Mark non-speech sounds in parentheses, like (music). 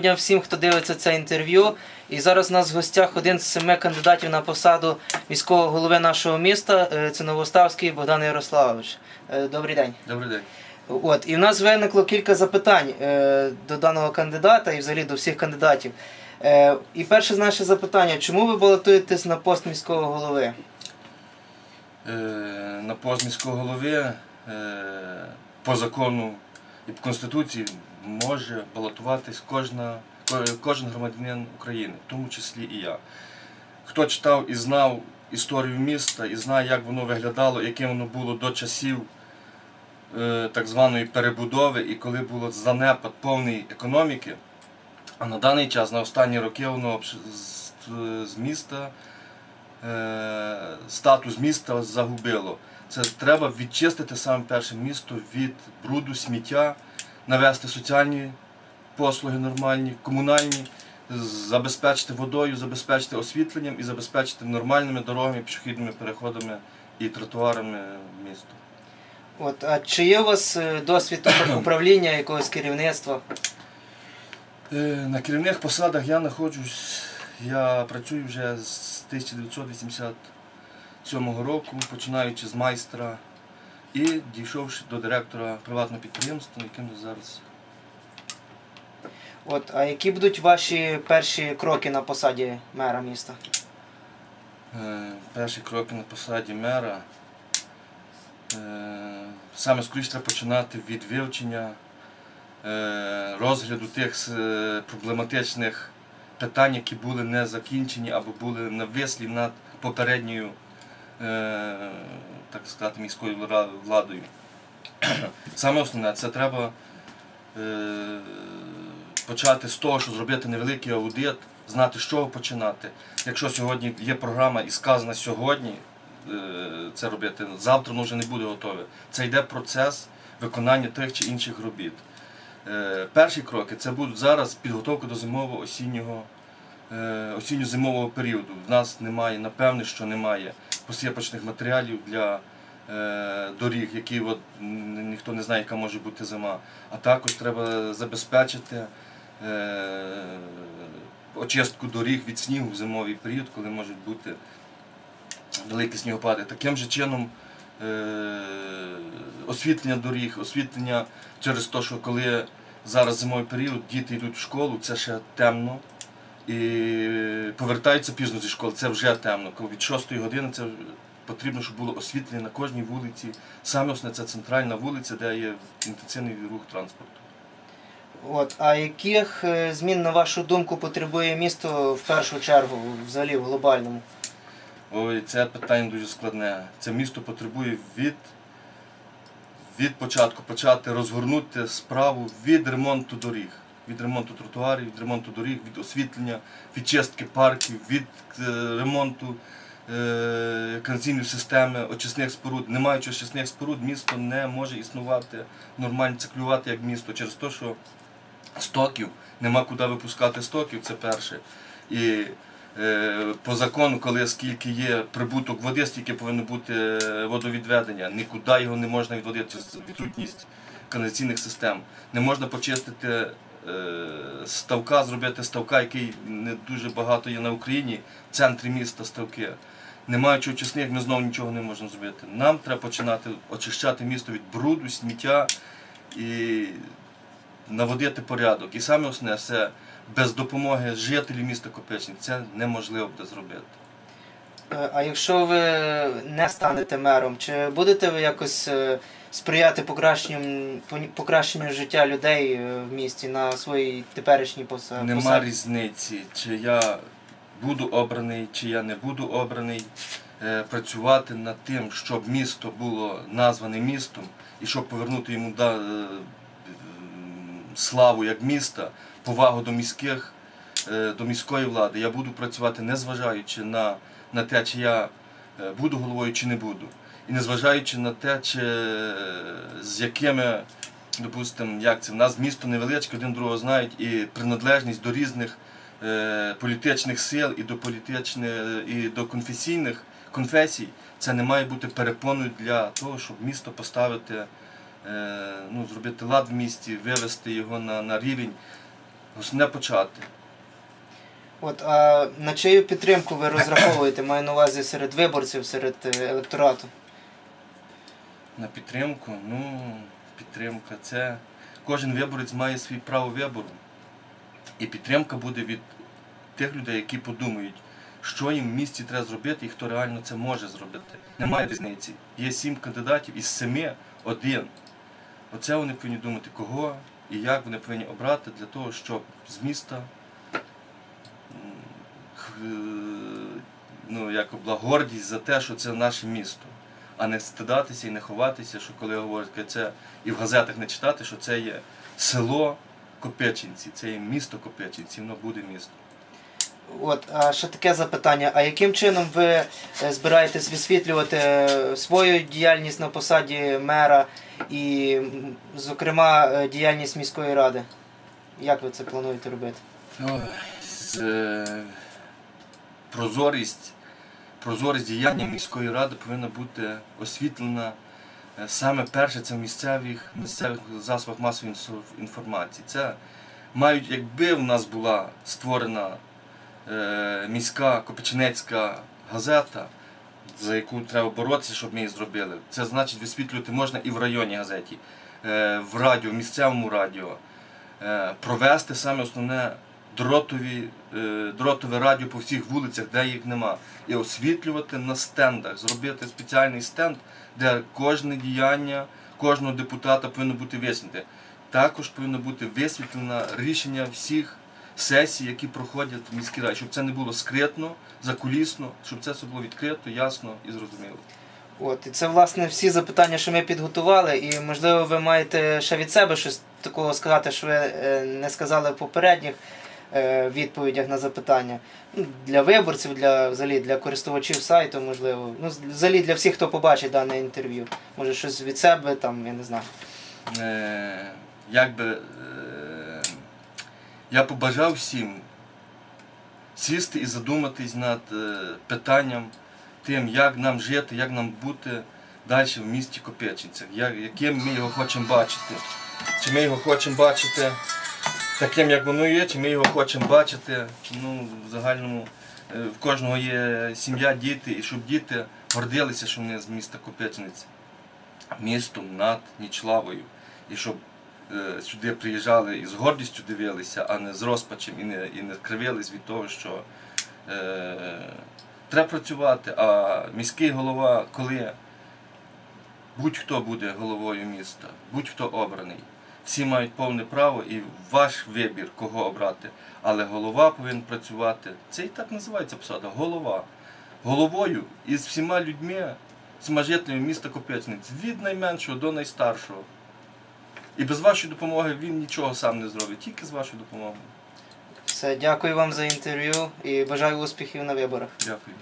дня всім, хто дивиться це інтерв'ю. І зараз у нас в гостях один з семи кандидатів на посаду міського голови нашого міста. Е, Це Новоставський Богдан Ярославович. Е, Добрий день. Добрий день. От і в нас виникло кілька запитань е, до даного кандидата і взагалі до всіх кандидатів. І перше наше запитання: чому ви балотуєтесь на пост міського голови? На пост міського голови по закону і по Конституції може балотуватись кожна, кожен громадянин України, в тому числі і я. Хто читав і знав історію міста і знає, як воно виглядало, яким воно було до часів е, так званої перебудови, і коли було занепад повної економіки, а на даний час, на останні роки, воно з міста е, статус міста загубило. Це треба відчистити саме перше місто від бруду, сміття, навести соціальні послуги нормальні, комунальні, забезпечити водою, забезпечити освітленням і забезпечити нормальними дорогами, пішохідними переходами і тротуарами міста. От, а чи є у вас е, досвід (coughs) управління якогось керівництва? Е, На керівних посадах я знаходжусь, я працюю вже з 1987 року, починаючи з майстра і дійшовши до директора приватного підприємства, яким я зараз. От, а які будуть ваші перші кроки на посаді мера міста? Е, Перші кроки на посаді мера. Е, Саме скоріше треба починати від вивчення, е, розгляду тих проблематичних питань, які були не закінчені або були навислі над попередньою, так сказати, міською владою. Саме основне, це треба е, почати з того, що зробити невеликий аудит, знати, з чого починати. Якщо сьогодні є програма і сказано сьогодні е, це робити, завтра воно вже не буде готове. Це йде процес виконання тих чи інших робіт. Е, Перші кроки це будуть зараз підготовка до зимового осіннього е, осінньо-зимового періоду. В нас немає, напевне, що немає посипочних матеріалів для е, доріг, які от, ніхто не знає, яка може бути зима. А також треба забезпечити е, очистку доріг від снігу в зимовий період, коли можуть бути великі снігопади. Таким же чином е, освітлення доріг, освітлення через те, що коли зараз зимовий період, діти йдуть в школу, це ще темно. І повертаються пізно зі школи, це вже темно. Коли Від 6 години це потрібно, щоб було освітлення на кожній вулиці. Саме основне це центральна вулиця, де є інтенсивний рух транспорту. От, а яких е, змін, на вашу думку, потребує місто в першу чергу, взагалі в глобальному? Ой, це питання дуже складне. Це місто потребує від, від початку почати розгорнути справу від ремонту доріг, від ремонту тротуарів, від ремонту доріг, від освітлення, від чистки парків, від е, ремонту е, системи, очисних споруд. Не маючи очисних споруд, місто не може існувати нормально циклювати як місто через те, що стоків нема куди випускати стоків, це перше. І е, по закону, коли скільки є прибуток води, стільки повинно бути водовідведення. Нікуди його не можна відводити через відсутність каналізаційних систем. Не можна почистити ставка, зробити ставка, який не дуже багато є на Україні, в центрі міста ставки. Не маючи очисних, ми знову нічого не можемо зробити. Нам треба починати очищати місто від бруду, сміття і наводити порядок. І саме основне, це без допомоги жителів міста Копичні це неможливо буде зробити. Е, А якщо ви не станете мером, чи будете ви якось е, сприяти покращенню, покращенню життя людей е, в місті на своїй теперішній поса- Нема різниці, чи я буду обраний, чи я не буду обраний. Е, Працювати над тим, щоб місто було назване містом і щоб повернути йому е, славу як міста, повагу до міських, до міської влади. Я буду працювати незважаючи на, на те, чи я буду головою, чи не буду. І незважаючи на те, чи з якими, допустимо, як це, в нас місто невеличке, один другого знають, і приналежність до різних е, політичних сил і до політичних і до конфесійних конфесій, це не має бути перепоною для того, щоб місто поставити, е, ну, зробити лад в місті, вивести його на, на рівень Основне почати. От, а на чию підтримку ви розраховуєте? Маю на увазі серед виборців, серед е, електорату. На підтримку, ну, підтримка це. Кожен виборець має свій право вибору. І підтримка буде від тих людей, які подумають, що їм в місті треба зробити і хто реально це може зробити. Немає різниці. Є сім кандидатів, із семи один. Оце вони повинні думати, кого і як вони повинні обрати для того, щоб з міста ну, як гордість за те, що це наше місто а не стидатися і не ховатися, що коли говорять, це і в газетах не читати, що це є село Копеченці, це є місто Копеченці, воно буде місто. От, а ще таке запитання: а яким чином ви е, збираєтесь висвітлювати е, свою діяльність на посаді мера і, зокрема, е, діяльність міської ради? Як ви це плануєте робити? Прозорість, прозорість діяння міської ради повинна бути освітлена е, саме перше це в місцевих, місцевих засобах масової інформації. Це мають, якби в нас була створена е, міська Копичинецька газета, за яку треба боротися, щоб ми її зробили. Це значить висвітлювати можна і в районній газеті, е, в радіо, в місцевому радіо. Е, провести саме основне дротові, е, дротове радіо по всіх вулицях, де їх нема. І освітлювати на стендах, зробити спеціальний стенд, де кожне діяння кожного депутата повинно бути висвітлено. Також повинно бути висвітлено рішення всіх сесій, які проходять в міській раді, щоб це не було скритно, закулісно, щоб це все було відкрито, ясно і зрозуміло. От, і це, власне, всі запитання, що ми підготували, і, можливо, ви маєте ще від себе щось такого сказати, що ви е, не сказали в попередніх відповідях на запитання. Ну, для виборців, для, взагалі, для користувачів сайту, можливо. Ну, взагалі для всіх, хто побачить дане інтерв'ю. Може, щось від себе, там, я не знаю. е, якби е, я побажав всім сісти і задуматись над е, питанням тим, як нам жити, як нам бути далі в місті Копеченцях, як, яким ми його хочемо бачити. Чи ми його хочемо бачити таким, як воно є, чи ми його хочемо бачити. Ну, в загальному е, в кожного є сім'я, діти, і щоб діти гордилися, що вони з міста Копеченець містом над Нічлавою. І щоб е, сюди приїжджали і з гордістю дивилися, а не з розпачем і не, і не кривились від того, що е, треба працювати. А міський голова, коли будь-хто буде головою міста, будь-хто обраний, всі мають повне право і ваш вибір, кого обрати. Але голова повинен працювати. Це і так називається посада голова. Головою із всіма людьми, всіма жителями міста Копечниць, від найменшого до найстаршого. І без вашої допомоги він нічого сам не зробить, тільки з вашою допомогою. Все, дякую вам за інтерв'ю і бажаю успіхів на виборах. Дякую.